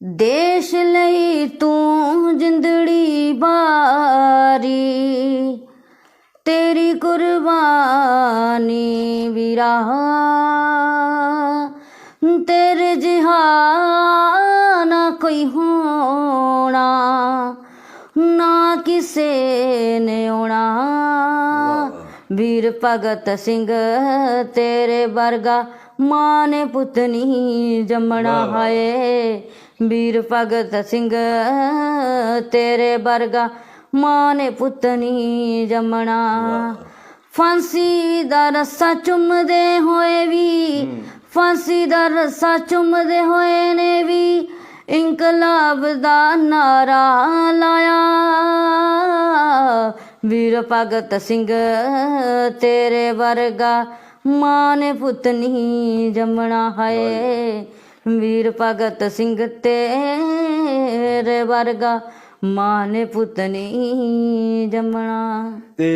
ਦੇਸ਼ ਲਈ ਤੂੰ ਜਿੰਦੜੀ ਬਾਰੀ ਤੇਰੀ ਕੁਰਬਾਨੀ ਵੀਰਾ ਤੇਰੇ ਜਿਹਾ ਨਾ ਕੋਈ ਹੋਣਾ ਨਾ ਕਿਸੇ ਨੇ ਆਉਣਾ। ਵੀਰ ਭਗਤ ਸਿੰਘ ਤੇਰੇ ਵਰਗਾ ਮਾਂ ਨੇ ਪੁੱਤ ਨਹੀਂ ਜੰਮਣਾ ਹਾਏ। ਵੀਰ ਭਗਤ ਸਿੰਘ, ਤੇਰੇ ਵਰਗਾ ਮਾਂ ਨੇ ਪੁੱਤ ਨਹੀਂ ਜੰਮਣਾ। ਫਾਂਸੀ ਦਾ ਰੱਸਾ ਚੁੰਮਦੇ ਹੋਏ ਵੀ, ਫਾਂਸੀ ਦਾ ਰੱਸਾ ਚੁੰਮਦੇ ਹੋਏ ਨੇ ਵੀ ਇਨਕਲਾਬ ਦਾ ਨਾਰਾ ਲਾਇਆ। ਵੀਰ ਭਗਤ ਸਿੰਘ, ਤੇਰੇ ਵਰਗਾ ਮਾਂ ਨੇ ਪੁੱਤ ਨਹੀਂ ਜੰਮਣਾ ਹੈ ਵੀਰ ਭਗਤ ਸਿੰਘ ਤੇਰੇ ਵਰਗਾ ਮਾਂ ਨੇ ਪੁੱਤ ਨਹੀਂ ਜੰਮਣਾ। ਤੇ